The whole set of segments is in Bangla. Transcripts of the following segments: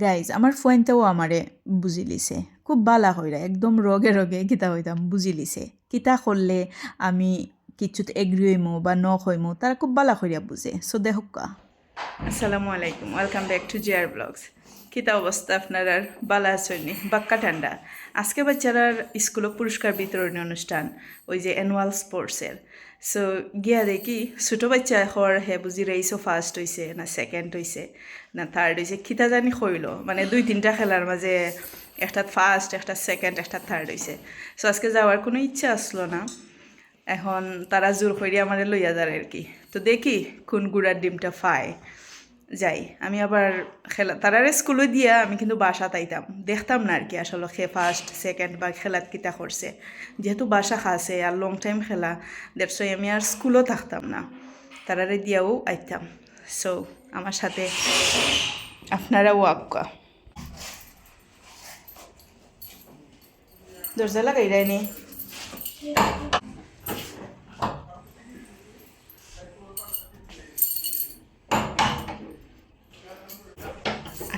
গাইজ আমার ফোনটাও আমারে বুঝি লিছে। খুব বালা হইরা একদম রগে রগে কিতা হইতাম বুঝি লিছে। কিতা করলে আমি কিছুত এগ্রি হইমু বা ন হইমু, তারা খুব বালা হইয়া বুঝে। সো দেখুক আসসালামু আলাইকুম, ওয়েলকাম ব্যাক টু জিয়ার ব্লগস। কিতা অবস্থা আপনার আর? বালা আছেননি বাক্কা ঠান্ডা। আজকে বাচ্চারার স্কুলে পুরস্কার বিতরণী অনুষ্ঠান, ওই যে অ্যানুয়াল স্পোর্টসের সো গিয়া দেখি ছোটো বাচ্চা হর হে বুঝি রেইসও ফার্স্ট হয়েছে না সেকেন্ড হয়েছে না থার্ড হয়েছে খিতা জানি হইল মানে দুই তিনটা খেলার মাঝে একটা ফার্স্ট একটা সেকেন্ড একটা থার্ড হয়েছে সো আজকে যাওয়ার কোনো ইচ্ছা আসলো না। এখন তারা জোর করে আমার লইয়া যার আর কি তো দেখি কোন গুড়ার ডিমটা ফায় যাই, আমি আবার খেলা, তারারে স্কুলে দিয়া আমি কিন্তু বাসা তাইতাম। দেখতাম না আর কি আসলে সে ফার্স্ট সেকেন্ড বা খেলাত কিতা করছে। যেহেতু বাসা খাসে আর লং টাইম খেলা দেড়শো আমি আর স্কুলও থাকতাম না। তারারে দিয়াও আইতাম। সো আমার সাথে আপনারাও আক্কা দরজা লাগাই রায়নি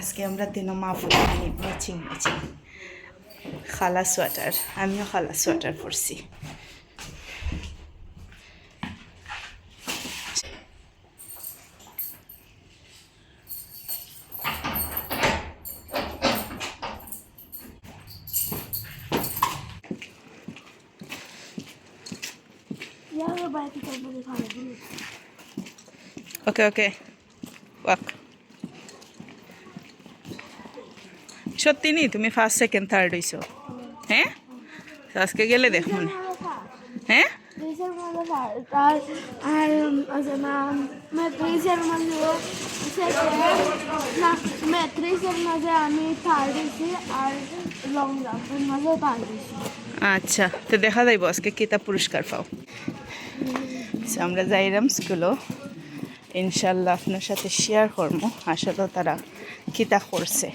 আজকে আমরা তিন মা ফুলানি ম্যাচিং ম্যাচিং খালা সোয়েটার আমিও খালা সোয়েটার পরছি। Jag vill bara সত্যি নি? তুমি ফার্স্ট সেকেন্ড থার্ড হইছো। হ্যাঁ আজকে গেলে দেখ মনে হ্যাঁ। আচ্ছা তো দেখা যাইব, আজকে কিতাব পুরস্কার পাও। আমরা যাইরাম স্কুলও ইনশাল্লাহ আপনার সাথে শেয়ার করব আসলে তারা কিতা করছে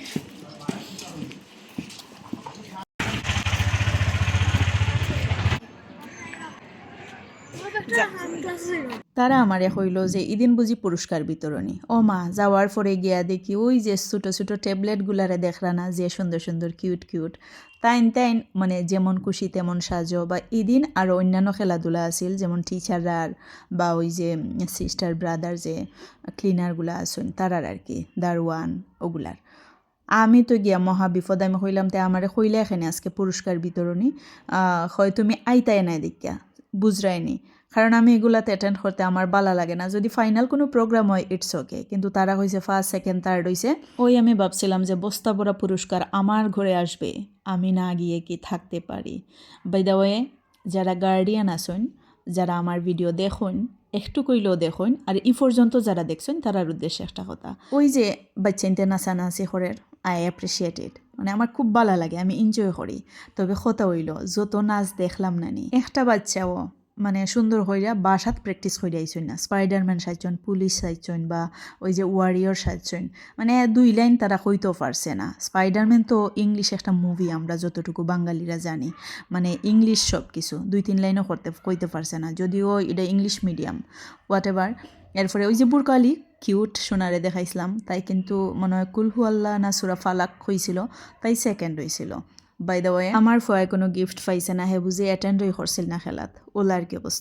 তারা আমারে কইল যে ইদিন বুঝি পুরস্কার বিতরণী। ও মা, যাওয়ার পরে গিয়া দেখি ওই যে ছোটো ছোটো ট্যাবলেটগুলারে দেখরা না, যে সুন্দর সুন্দর, কিউট কিউট। তাইন তাইন মানে যেমন খুশি তেমন সাজো। বা ইদিন আর অন্যান্য খেলাধুলা আছিল, যেমন টিচাররা বা ওই যে সিস্টার ব্রাদার যে ক্লিনারগুলা আছেন, তারার আর কি দারওয়ান ওগুলার। আমি তো গিয়া মহা বিপদ, আমি কইলাম, তে আমারে কইলে এখানে আজকে পুরস্কার বিতরণী। হয় তুমি আইতাই নাই দেখিয়া। বুঝরাইনি কারণ আমি এগুলাতে অ্যাটেন্ড করতে আমার বালা লাগে না। যদি ফাইনাল কোনো প্রোগ্রাম হয় ইটস ওকে কিন্তু তারা হয়েছে ফার্স্ট সেকেন্ড থার্ড হয়েছে ওই আমি ভাবছিলাম যে বস্তা বড়া পুরস্কার আমার ঘরে আসবে, আমি না গিয়ে কি থাকতে পারি। বাই ওয়ে যারা গার্ডিয়ান আসুন যারা আমার ভিডিও দেখুন একটু কইলেও দেখুন, আর ই পর্যন্ত যারা দেখছেন তারার উদ্দেশ্যে একটা কথা। ওই যে বাচ্চা বাচ্চাইনতে নাচানাচি হরের আই অ্যাপ্রিসিয়েট ইট মানে আমার খুব ভালো লাগে, আমি এনজয় করি। তবে কথা হইল, যত নাচ দেখলাম নানি, একটা বাচ্চাও মানে সুন্দর হইরা বাসাত প্র্যাকটিস হইরা আইসুন না। স্পাইডারম্যান সাজছেন পুলিশ সাজছেন বা ওই যে ওয়ারিয়র সাজছেন মানে দুই লাইন তারা কইতেও পারছে না। স্পাইডারম্যান তো ইংলিশ একটা মুভি আমরা যতটুকু বাঙালিরা জানি মানে ইংলিশ সব কিছু দুই তিন লাইনও করতে, কইতে পারছে না, যদিও এটা ইংলিশ মিডিয়াম হোয়াট এভার এরপরে ওই যে বুরকালি কিউট সোনারে দেখাইছিলাম, তাই কিন্তু মনে হয় কুলহু আল্লাহ না সুরা ফালাক হয়েছিল তাই সেকেন্ড হয়েছিল বাই দ্য ওয়ে আমার ফয়ে কোনো গিফট পাইছে না, হে বুঝি অ্যাটেন্ডই করছিল না খেলাত। ওলার কি অবস্থা